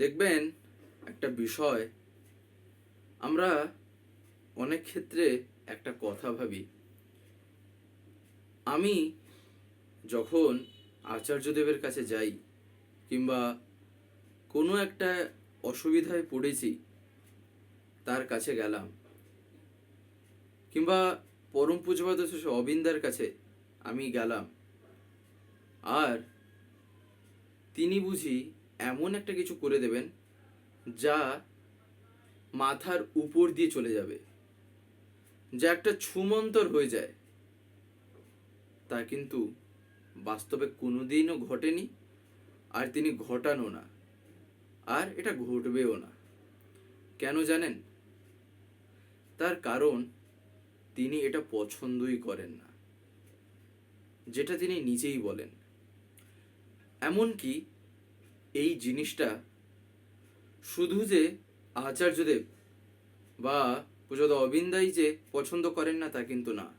দেখবেন একটা বিষয়, আমরা অনেক ক্ষেত্রে একটা কথা ভাবি। আমি যখন আচার্যদেবের কাছে যাই কিংবা কোনো একটা অসুবিধায় পড়েছি, তার কাছে গেলাম। কিংবা পরম শ্রী অবিন্দার কাছে আমি গেলাম। আর তিনি বুঝি এমন একটা কিছু করে দেবেন যা মাথার উপর দিয়ে চলে যাবে। যা একটা ছুমন্তর হয়ে যায়। তা কিন্তু বাস্তবে কোনোদিনও ঘটেনি আর তিনি ঘটানো না। আর এটা ঘটবেও না। কেন জানেন? তার কারণ তিনি এটা পছন্দই করেন না। যেটা তিনি নিজেই বলেন। এমনকি এই জিনিসটা শুধু যে আচার্যদেব বা পূজত অবিন্দাই যে পছন্দ করেন না তা কিন্তু না।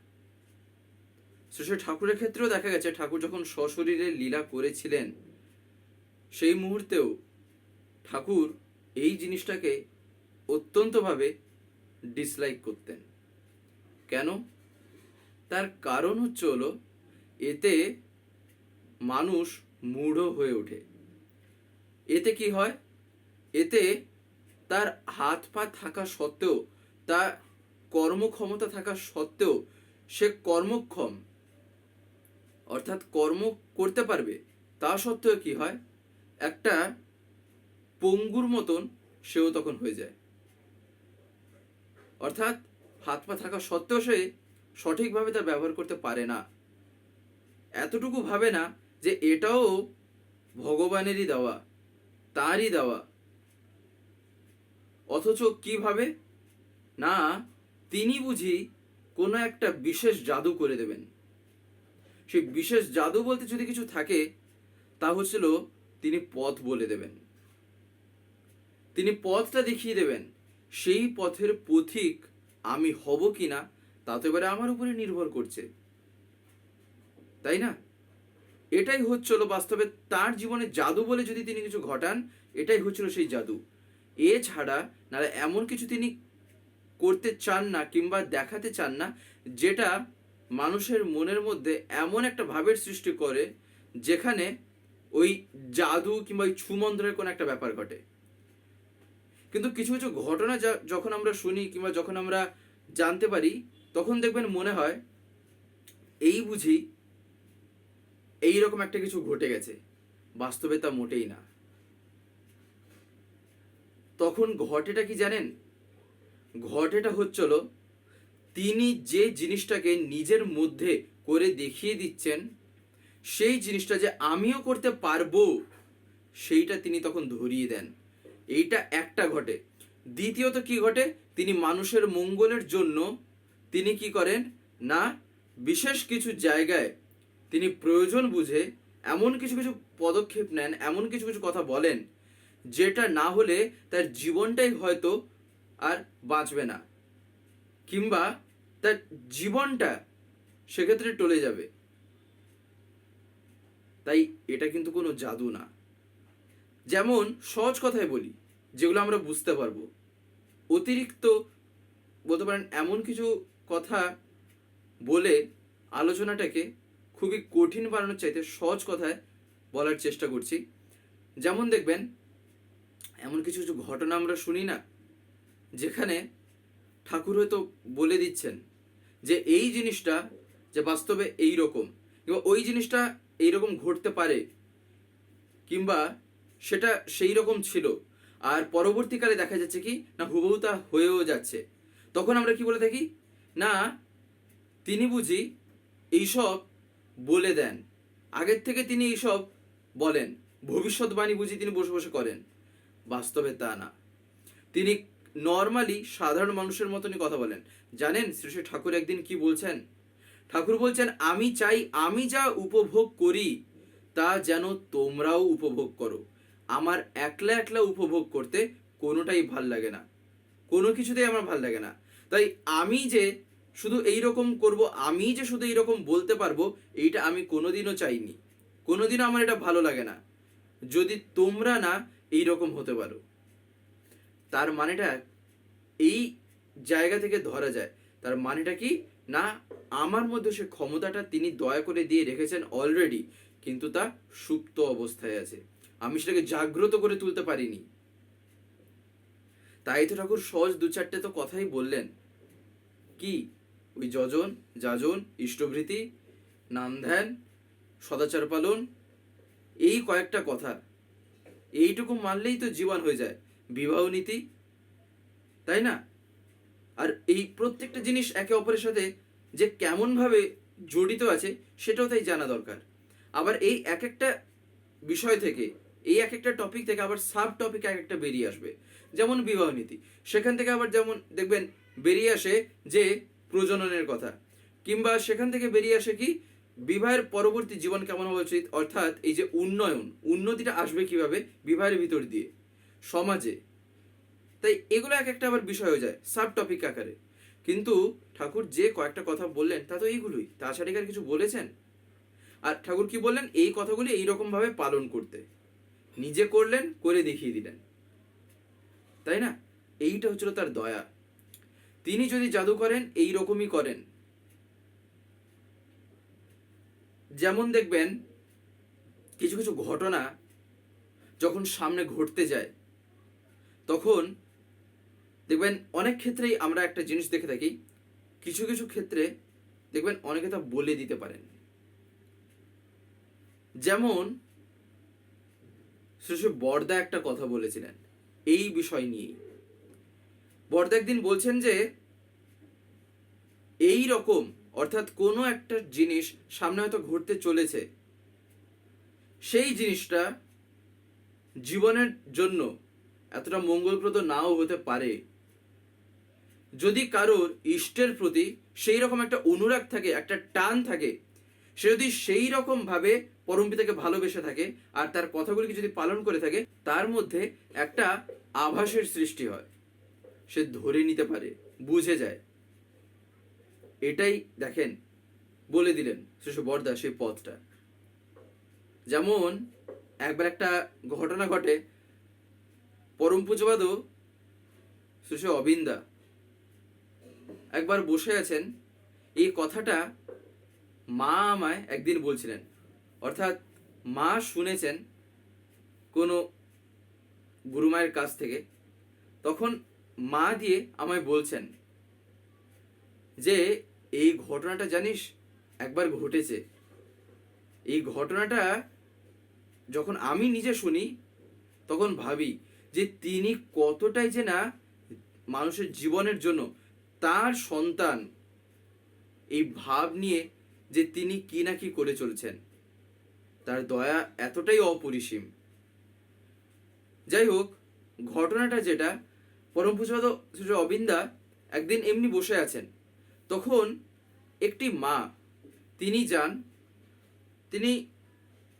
শ্রী শ্রী ঠাকুরের ক্ষেত্রেও দেখা গেছে, ঠাকুর যখন সশরীরে লীলা করেছিলেন, সেই মুহূর্তেও ঠাকুর এই জিনিসটাকে অত্যন্তভাবে ডিসলাইক করতেন। কেন? তার কারণ হচ্ছে হলো, এতে মানুষ মূঢ় হয়ে ওঠে। এতে কি হয়? এতে তার হাত পা থাকা সত্ত্বেও, তার কর্মক্ষমতা থাকা সত্ত্বেও সে কর্মক্ষম। অর্থাৎ কর্ম করতে পারবে। তা সত্ত্বেও কি হয়? একটা পঙ্গুর মতন সেও তখন হয়ে যায়। অর্থাৎ হাত পা থাকা সত্ত্বেও সে সঠিকভাবে তার ব্যবহার করতে পারে না। এতটুকু ভাবে না যে এটাও ভগবানেরই দেওয়া। তারই দেওয়া। অথচ কীভাবে? না, তিনি বুঝি কোনো একটা বিশেষ জাদু করে দেবেন। সেই বিশেষ জাদু বলতে যদি কিছু থাকে, তা হচ্ছিল তিনি পথ বলে দেবেন। তিনি পথটা দেখিয়ে দেবেন, সেই পথের পথিক আমি হব কিনা, তা তো এবারে আমার উপরে নির্ভর করছে। তাই না? এটাই হচ্ছিল বাস্তবে তার জীবনে জাদু বলে যদি তিনি কিছু ঘটান, এটাই হচ্ছিল সেই জাদু। এছাড়া নাহলে এমন কিছু তিনি করতে চান না কিংবা দেখাতে চান না, যেটা মানুষের মনের মধ্যে এমন একটা ভাবের সৃষ্টি করে, যেখানে ওই জাদু কিংবা ওই ছুমন্ত্রের কোনো একটা ব্যাপার ঘটে। কিন্তু কিছু কিছু ঘটনা যা, যখন আমরা শুনি কিংবা যখন আমরা জানতে পারি, তখন দেখবেন মনে হয়, এই বুঝি এই রকম একটা কিছু ঘটে গেছে। বাস্তবে তা মোটেই না। তখন ঘটেটা কি জানেন? ঘটেটা হচ্ছিল তিনি যে জিনিসটাকে নিজের মধ্যে করে দেখিয়ে দিচ্ছেন, সেই জিনিসটা যে আমিও করতে পারব, সেইটা তিনি তখন ধরিয়ে দেন। এইটা একটা ঘটে। দ্বিতীয়ত কি ঘটে? তিনি মানুষের মঙ্গলের জন্য তিনি কি করেন? না, বিশেষ কিছু জায়গায় তিনি প্রয়োজন বুঝে এমন কিছু কিছু পদক্ষেপ নেন, এমন কিছু কিছু কথা বলেন, যেটা না হলে তার জীবনটাই হয়তো আর বাঁচবে না। কিংবা তার জীবনটা সেক্ষেত্রে টলে যাবে। তাই এটা কিন্তু কোনো জাদু না। যেমন সহজ কথায় বলি, যেগুলো আমরা বুঝতে পারব। অতিরিক্ত বলতে পারেন এমন কিছু কথা বলে আলোচনাটাকে খুবই কঠিন বানানোর চাইতে সহজ কথায় বলার চেষ্টা করছি। যেমন দেখবেন, এমন কিছু কিছু ঘটনা আমরা শুনি না, যেখানে ঠাকুর হয়তো বলে দিচ্ছেন যে এই জিনিসটা যে বাস্তবে এই রকম কিংবা ওই জিনিসটা এই রকম ঘটতে পারে কিংবা সেটা সেই রকম ছিল। আর পরবর্তীকালে দেখা যাচ্ছে কি, না হুবহু তা হয়েও যাচ্ছে। তখন আমরা কি বলে থাকি? না, তিনি বুঝি এইসব বলে দেন। আগের থেকে তিনি এইসব বলেন। ভবিষ্যৎবাণী বুঝি তিনি বসে বসে করেন। বাস্তবে তা না। তিনি নর্মালি সাধারণ মানুষের মতনই কথা বলেন। জানেন শ্রী ঠাকুর একদিন কি বলছেন? ঠাকুর বলছেন, আমি চাই, আমি যা উপভোগ করি, তা যেন তোমরাও উপভোগ করো। আমার একলা একলা উপভোগ করতে কোনোটাই ভালো লাগে না। কোনো কিছুতেই আমার ভালো লাগে না। তাই আমি যে শুধু এই রকম করব, আমি যে শুধু এই রকম বলতে পারব, এইটা আমি কোনোদিনও চাইনি। কোনোদিনও আমার এটা ভালো লাগে না। যদি তোমরা না এই রকম হতে পারো। তার মানেটা এই জায়গা থেকে ধরা যায়। তার মানেটা কি? না, আমার মধ্যে সে ক্ষমতাটা তিনি দয়া করে দিয়ে রেখেছেন অলরেডি কিন্তু তা সুপ্ত অবস্থায় আছে। আমি সেটাকে জাগ্রত করে তুলতে পারিনি। তাই তো ঠাকুর, সহজ দু চারটে তো কথাই বললেন। কি? ওই যজন, যাজন, ইষ্টভৃতি নাম ধ্যান সদাচার পালন, এই কয়েকটা কথা। এইটুকু মানলেই তো জীবন হয়ে যায়। বিবাহ নীতি, তাই না? আর এই প্রত্যেকটা জিনিস একে অপরের সাথে যে কেমনভাবে জড়িত আছে, সেটাও তাই জানা দরকার। আবার এই এক একটা বিষয় থেকে, এই এক একটা টপিক থেকে আবার সাব টপিক এক একটা বেরিয়ে আসবে। যেমন বিবাহ নীতি, সেখান থেকে আবার যেমন দেখবেন বেরিয়ে আসে যে প্রজননের কথা। কিংবা সেখান থেকে বেরিয়ে আসে কি? বিবাহের পরবর্তী জীবন কেমন হওয়া উচিত? অর্থাৎ এই যে উন্নয়ন, উন্নতিটা আসবে কীভাবে? বিবাহের ভিতর দিয়ে। সমাজে। তাই এগুলো এক একটা আবার বিষয় হয়ে যায় সাব টপিক আকারে। কিন্তু ঠাকুর যে কয়েকটা কথা বললেন, তা তো এইগুলোই। তাছাড়া আর কিছু বলেছেন? আর ঠাকুর কি বললেন? এই কথাগুলি এইরকম ভাবে পালন করতে। নিজে করলেন, করে দেখিয়ে দিলেন। তাই না? এইটা হচ্ছিল তার দয়া। তিনি যদি জাদু করেন এই রকমই করেন। যেমন দেখবেন, কিছু কিছু ঘটনা যখন সামনে ঘটতে যায়, তখন দেখবেন অনেক ক্ষেত্রেই আমরা একটা জিনিস দেখে থাকি, কিছু কিছু ক্ষেত্রে দেখবেন অনেকে তা বলে দিতে পারেন। যেমন শ্রী বর্দা একটা কথা বলেছিলেন, এই বিষয় নিয়েই। বর্দা একদিন বলছেন যে, এই রকম, অর্থাৎ কোনো একটা জিনিস সামনে হয়তো ঘটতে চলেছে। সেই জিনিসটা জীবনের জন্য এতটা মঙ্গলপ্রদ নাও হতে পারে। যদি কারোর ইষ্টের প্রতি সেই রকম একটা অনুরাগ থাকে, একটা টান থাকে, সে যদি সেই রকম ভাবে পরমপিতাকে ভালোবেসে থাকে আর তার কথাগুলিকে যদি পালন করে থাকে, তার মধ্যে একটা আভাসের সৃষ্টি হয়। সে ধরে নিতে পারে, বুঝে যায়। এটাই দেখেন, বলে দিলেন বরদা সেই পথটা। যেমন একবার একটা ঘটনা ঘটে, পরম পুজোবাদও শ্রেষ্ঠ অবিন্দা একবার বসে আছেন, এই কথাটা মা আমায় একদিন বলছিলেন। অর্থাৎ মা শুনেছেন কোনো গুরুমায়ের কাছ থেকে। তখন মা দিয়ে আমায় বলছেন যে, এই ঘটনাটা জানিস, একবার ঘটেছে। এই ঘটনাটা যখন আমি নিজে শুনি, তখন ভাবি যে তিনি কতটাই যে না মানুষের জীবনের জন্য তার সন্তান, এই ভাব নিয়ে যে তিনি কি না কি করে চলছেন। তার দয়া এতটাই অপরিসীম। যাই হোক, ঘটনাটা যেটা পরম পূজপাদ শ্রী অবিন্দা একদিন এমনি বসে আছেন। তখন একটি মা, তিনি যান, তিনি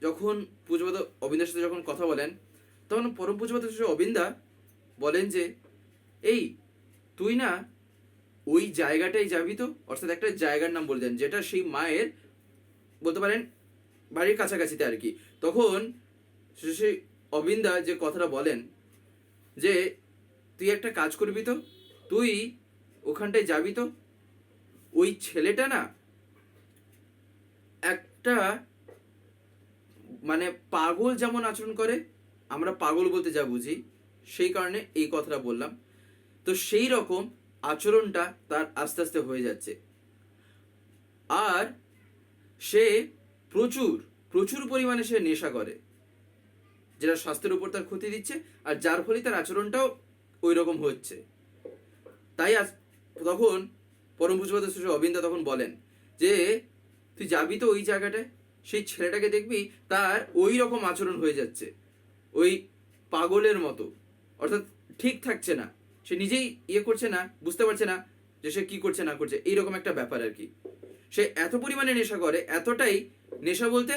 যখন পূজপাদ অবিন্দার সাথে যখন কথা বলেন, তখন পরম পূজপাদ শ্রী অবিন্দা বলেন যে, এই, তুই না ওই জায়গাটাই যাবি তো? অর্থাৎ একটা জায়গার নাম বলে দেন, যেটা সেই মায়ের বলতে পারেন বাড়ির কাছাকাছিতে আর কি। তখন শ্রী অবিন্দা যে কথাটা বলেন যে তুই একটা কাজ করবি তো? তুই ওখানটায় যাবি তো? ওই ছেলেটা না একটা মানে পাগল যেমন আচরণ করে, আমরা পাগল বলতে যা বুঝি, সেই কারণে এই কথাটা বললাম। তো সেই রকম আচরণটা তার আস্তে আস্তে হয়ে যাচ্ছে। আর সে প্রচুর প্রচুর পরিমাণে সে নেশা করে, যেটা স্বাস্থ্যের উপর তার ক্ষতি দিচ্ছে, আর যার ফলে তার আচরণটাও ওই রকম হচ্ছে। তাই আজ তখন পরম পুজোপাত শ্রী অবিন্দা তখন বলেন যে, তুই যাবি তো ওই জায়গাটায় সেই ছেলেটাকে দেখবি তার ওই রকম আচরণ হয়ে যাচ্ছে। ওই পাগলের মতো। অর্থাৎ ঠিক থাকছে না। সে নিজেই ইয়ে করছে না, বুঝতে পারছে না যে সে কি করছে, না করছে। এইরকম একটা ব্যাপার আর কি। সে এত পরিমাণে নেশা করে, এতটাই নেশা বলতে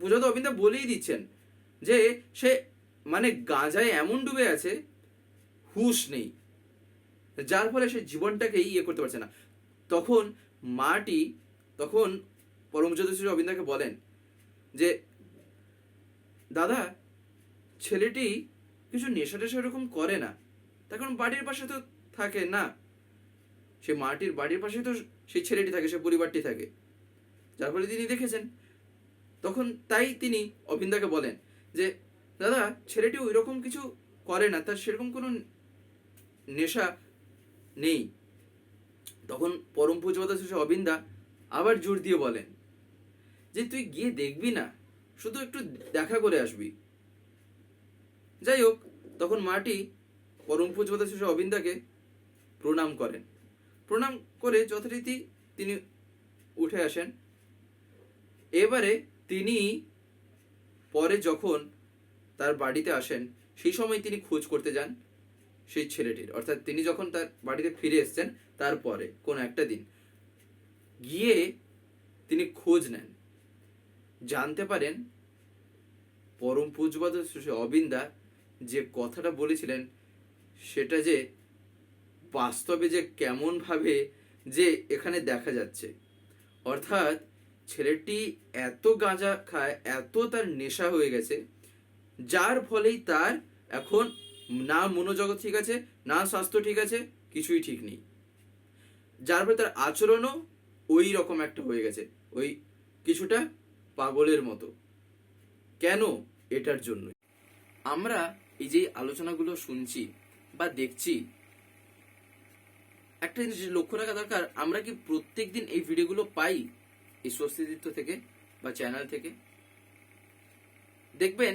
পূজা তো অবিন্দা বলেই দিচ্ছেন যে, সে মানে গাঁজায় এমন ডুবে আছে হুশ নেই। যার ফলে সে জীবনটাকে ইয়ে করতে পারছে না। তখন মাটি, তখন পরমজ্যোতিষী অবিন্দাকে বলেন যে, দাদা, ছেলেটি কিছু নেশা টেশা এরকম করে না। তার কারণ বাড়ির পাশে তো থাকে না। সে মাটির বাড়ির পাশে তো সেই ছেলেটি থাকে, সে পরিবারটি থাকে। যার ফলে তিনি দেখেছেন। তখন তাই তিনি অভিন্দাকে বলেন যে, দাদা, ছেলেটি ওই রকম কিছু করে না। তার সেরকম কোনো নেশা নেই। তখন পরম পূজপাত শেষে অবিন্দা আবার জোর দিয়ে বলেন, যে তুই গিয়ে দেখবি না, শুধু একটু দেখা করে আসবি। যাই হোক তখন মাটি পরম পূজপাত শেষে অবিন্দাকে প্রণাম করেন। প্রণাম করে যথারীতি তিনি উঠে আসেন। এবারে তিনি পরে যখন তার বাড়িতে আসেন, সেই সময় তিনি খোঁজ করতে যান। সেই ছেলেটির। অর্থাৎ তিনি যখন তার বাড়িতে ফিরে এসেছেন, তারপরে, কোন একটা দিন, গিয়ে তিনি খোঁজ নেন। জানতে পারেন, পরম পূজবাদ অবিন্দা যে কথাটা বলেছিলেন, সেটা যে বাস্তবে যে কেমন ভাবে যে এখানে দেখা যাচ্ছে। অর্থাৎ ছেলেটি এত গাঁজা খায়, এত তার নেশা হয়ে গেছে, যার ফলেই তার এখন না মনোজগৎ ঠিক আছে, না স্বাস্থ্য ঠিক আছে, কিছুই ঠিক নেই। যার ফলে তার আচরণও ওই রকম একটা হয়ে গেছে, ওই কিছুটা পাগলের মতো। কেন এটার জন্য আমরা এই যে আলোচনাগুলো শুনছি বা দেখছি, একটা জিনিস লক্ষ্য রাখা দরকার, আমরা কি প্রত্যেক দিন এই ভিডিওগুলো পাই এই স্বস্তিদিত্য থেকে বা চ্যানেল থেকে? দেখবেন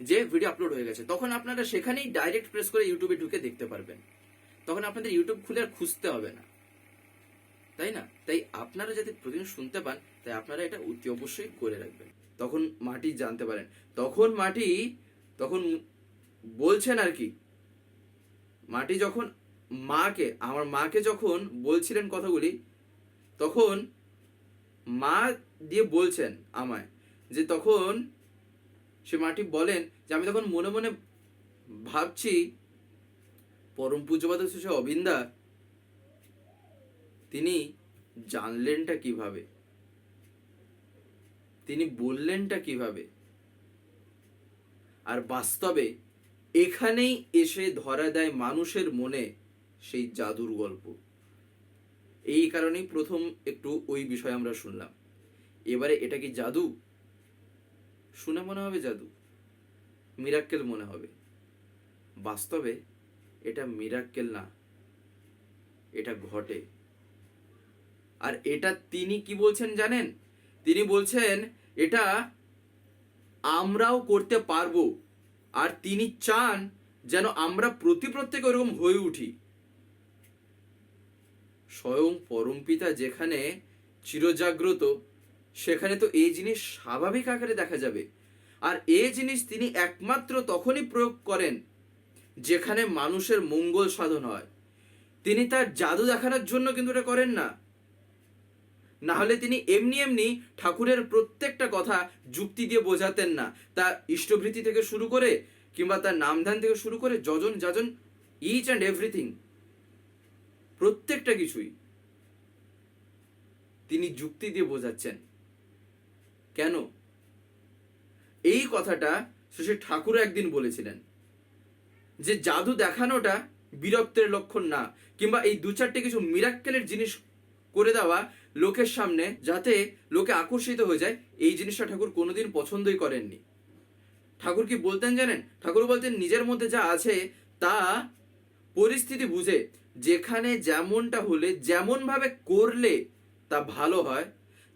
যে ভিডিও আপলোড হয়ে গেছে, তখন আপনারা সেখানেই ডাইরেক্ট প্রেস করে ইউটিউবে ঢুকে দেখতে পারবেন। তখন আপনাদের ইউটিউব খুলে আর খুঁজতে হবে না। তাই না? তাই আপনারা যাতে প্রতিদিন শুনতে পান, তাই আপনারা এটা অতি অবশ্যই করে রাখবেন। তখন মাটি জানতে পারেন। তখন মাটি, তখন বলছেন আর কি, মাটি যখন মাকে, আমার মাকে যখন বলছিলেন কথাগুলি, তখন মা দিয়ে বলছেন আমায় যে তখন সে মাটি বলেন যে আমি তখন মনে মনে ভাবছি, পরম পূজ্যপাত সে অবিন্দা। তিনি জানলেনটা কীভাবে? তিনি বললেনটা কীভাবে? আর বাস্তবে এখানেই এসে ধরা দেয় মানুষের মনে সেই জাদুর গল্প। এই কারণেই প্রথম একটু ওই বিষয় আমরা শুনলাম। এবারে এটা কি জাদু? শুনে মনে হবে জাদু। মিরাক্কেল মনে হবে। বাস্তবে এটা মিরাক্কেল না, এটা ঘটে। আর এটা তিনি কি বলছেন জানেন? তিনি বলছেন, এটা আমরাও করতে পারব। আর তিনি চান যেন আমরা প্রতি প্রত্যেক ওরকম হয়ে উঠি। স্বয়ং পরমপিতা যেখানে চিরজাগ্রত সেখানে তো এই জিনিস স্বাভাবিক আকারে দেখা যাবে। আর এই জিনিস তিনি একমাত্র তখনই প্রয়োগ করেন যেখানে মানুষের মঙ্গল সাধন হয়। তিনি তার জাদু দেখানোর জন্য কিন্তু এটা করেন না। না হলে তিনি এমনি এমনি ঠাকুরের প্রত্যেকটা কথা যুক্তি দিয়ে বোঝাতেন না। তার ইষ্টভৃতি থেকে শুরু করে কিংবা তার নামধান থেকে শুরু করে যজন যাজন ইচ অ্যান্ড এভরিথিং প্রত্যেকটা কিছুই তিনি যুক্তি দিয়ে বোঝাচ্ছেন। কেন? এই কথাটা শ্রী ঠাকুর একদিন বলেছিলেন যে জাদু দেখানোটা বিরক্তের লক্ষণ না, কিংবা এই দু চারটে কিছু মিরাক্কেলের জিনিস করে দেওয়া লোকের সামনে যাতে লোকে আকর্ষিত হয়ে যায়, এই জিনিসটা ঠাকুর কোনোদিন পছন্দই করেননি। ঠাকুর কি বলতেন জানেন? ঠাকুর বলতেন, নিজের মধ্যে যা আছে, তা পরিস্থিতি বুঝে। যেখানে যেমনটা হলে যেমন ভাবে করলে তা ভালো হয়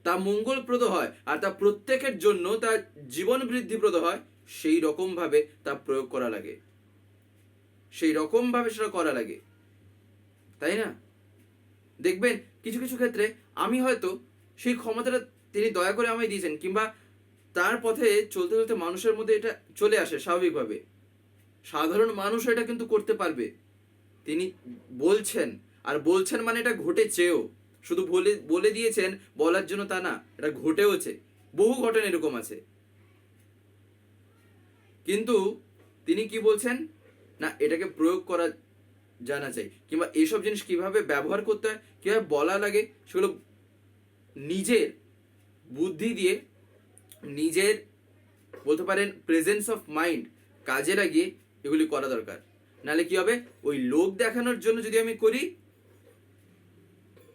তা মঙ্গলপ্রদ হয় আর তা প্রত্যেকের জন্য তা জীবন বৃদ্ধিপ্রদ হয়, সেই রকম ভাবে তা প্রয়োগ করা লাগে। সেই রকম ভাবে সেটা করা লাগে। তাই না? দেখবেন কিছু কিছু ক্ষেত্রে আমি হয়তো সেই ক্ষমতাটা তিনি দয়া করে আমায় দিয়েছেন কিংবা তার পথে চলতে চলতে মানুষের মধ্যে এটা চলে আসে স্বাভাবিকভাবে। সাধারণ মানুষ এটা কিন্তু করতে পারবে। তিনি বলছেন, আর বলছেন মানে এটা ঘটেছেও। শুধু বলে বলে দিয়েছেন, বলার জন্য তা না, এটা ঘটেওছে। বহু ঘটনা এরকম আছে। কিন্তু তিনি কি বলছেন? না, এটাকে প্রয়োগ করা জানা চাই কিংবা এইসব জিনিস কীভাবে ব্যবহার করতে হয়, কীভাবে বলা লাগে, সেগুলো নিজের বুদ্ধি দিয়ে, নিজের বলতে পারেন প্রেজেন্স অফ মাইন্ড কাজে লাগিয়ে এগুলি করা দরকার। নাহলে কি হবে? ওই লোক দেখানোর জন্য যদি আমি করি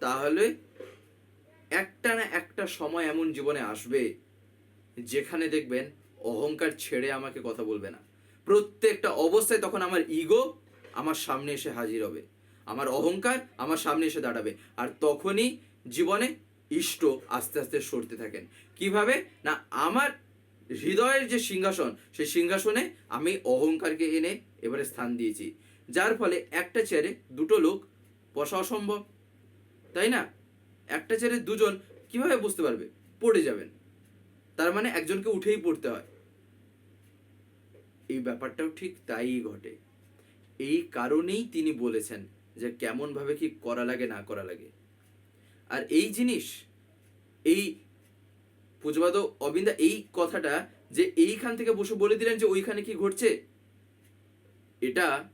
তাহলে একটা না একটা সময় এমন জীবনে আসবে যেখানে দেখবেন অহংকার ছেড়ে আমাকে কথা বলবে না। প্রত্যেকটা অবস্থায় তখন আমার ইগো আমার সামনে এসে হাজির হবে। আমার অহংকার আমার সামনে এসে দাঁড়াবে। আর তখনই জীবনে ইষ্ট আস্তে আস্তে সরতে থাকেন। কীভাবে? না, আমার হৃদয়ের যে সিংহাসন, সেই সিংহাসনে আমি অহংকারকে এনে এবারে স্থান দিয়েছি। যার ফলে একটা চেয়ারে দুটো লোক বসা অসম্ভব। তাই না? একটা চেয়ারে দুজন কীভাবে বুঝতে পারবে? পড়ে যাবেন। তার মানে একজনকে উঠেই পড়তে হয়। এই ব্যাপারটাও ঠিক তাই ঘটে। এই কারণেই তিনি বলেছেন যে কেমন ভাবে কি করা লাগে, না করা লাগে। আর এই জিনিস, এই পুজবাদ অবিন্দা, এই কথাটা যে এইখান থেকে বসে বলে দিলেন যে ওইখানে কি ঘটছে, এটা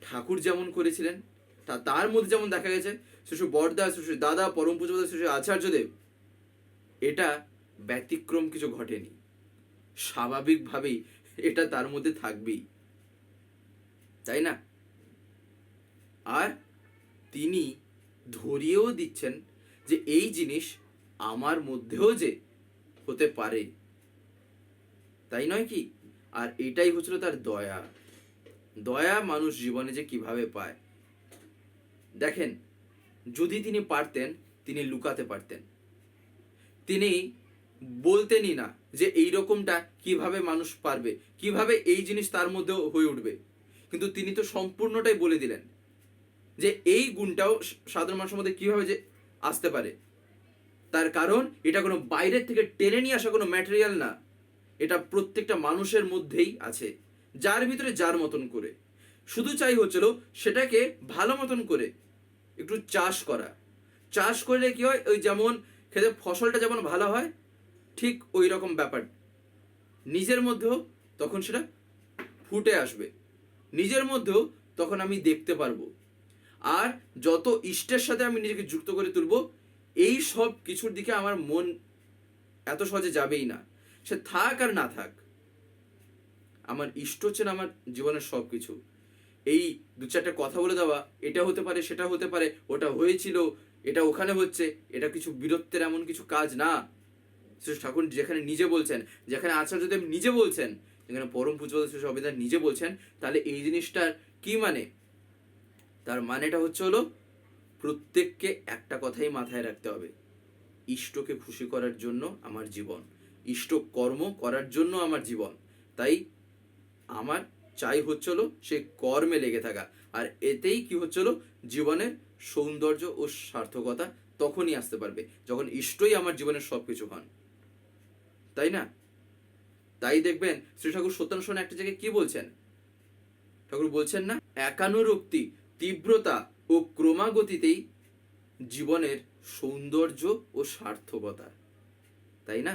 ঠাকুর যেমন করেছিলেন, তা তার মধ্যে যেমন দেখা গেছে শিশু বরদা শিশু দাদা, পরম পুজবাদ শিশু আচার্যদেব, এটা ব্যতিক্রম কিছু ঘটেনি। স্বাভাবিকভাবেই এটা তার মধ্যে থাকবেই। তাই না? আর তিনি ধরিয়েও দিচ্ছেন যে এই জিনিস আমার মধ্যেও যে হতে পারে। তাই নয় কি? আর এটাই হচ্ছিল তার দয়া। দয়া মানুষ জীবনে যে কীভাবে পায়। দেখেন যদি তিনি পারতেন, তিনি লুকাতে পারতেন। তিনি বলতেনই না যে এই রকমটা কীভাবে মানুষ পারবে, কীভাবে এই জিনিস তার মধ্যেও হয়ে উঠবে। কিন্তু তিনি তো সম্পূর্ণটাই বলে দিলেন যে এই গুণটাও সাধারণ মানুষের মধ্যে কীভাবে যে আসতে পারে। তার কারণ, এটা কোনো বাইরের থেকে টেনে নিয়ে আসা কোনো ম্যাটেরিয়াল না। এটা প্রত্যেকটা মানুষের মধ্যেই আছে, যার ভিতরে যার মতন করে। শুধু চাই হচ্ছিল সেটাকে ভালো মতন করে একটু চাষ করা। চাষ করলে কি হয়? ওই যেমন খেতে ফসলটা যেমন ভালো হয়, ঠিক ওই রকম ব্যাপার। নিজের মধ্যেও তখন সেটা ফুটে আসবে। নিজের মধ্যেও তখন আমি দেখতে পারব। আর যত ইষ্টের সাথে আমি নিজেকে যুক্ত করে তুলবো, এই সব কিছুর দিকে আমার মন এত সহজে যাবেই না। সে থাক আর না থাক, আমার ইষ্ট হচ্ছেন আমার জীবনের সব কিছু এই দু চারটে কথা বলে দেওয়া, এটা হতে পারে, সেটা হতে পারে, ওটা হয়েছিল, এটা ওখানে হচ্ছে, এটা কিছু বীরত্বের এমন কিছু কাজ না। শ্রী ঠাকুর যেখানে নিজে বলছেন, যেখানে আচার্যদেব নিজে বলছেন, যেখানে পরম পুজো শ্রী সবিদার নিজে বলছেন, তাহলে এই জিনিসটার কি মানে? তার মানেটা হচ্ছে হলো, প্রত্যেককে একটা কথাই মাথায় রাখতে হবে। ইষ্টকে খুশি করার জন্য আমার জীবন, ইষ্ট কর্ম করার জন্য আমার জীবন। তাই আমার চাই হচ্ছিল সে কর্মে লেগে থাকা। আর এতেই কি হচ্ছিল? জীবনের সৌন্দর্য ও সার্থকতা তখনই আসতে পারবে, যখন ইষ্টই আমার জীবনের সব কিছু হন। তাই না? তাই দেখবেন শ্রী ঠাকুর সত্যানুসরণ একটা জায়গায় কি বলছেন? ঠাকুর বলছেন না, একানুরক্তি, তীব্রতা ও ক্রমাগতিতেই জীবনের সৌন্দর্য ও সার্থকতা। তাই না?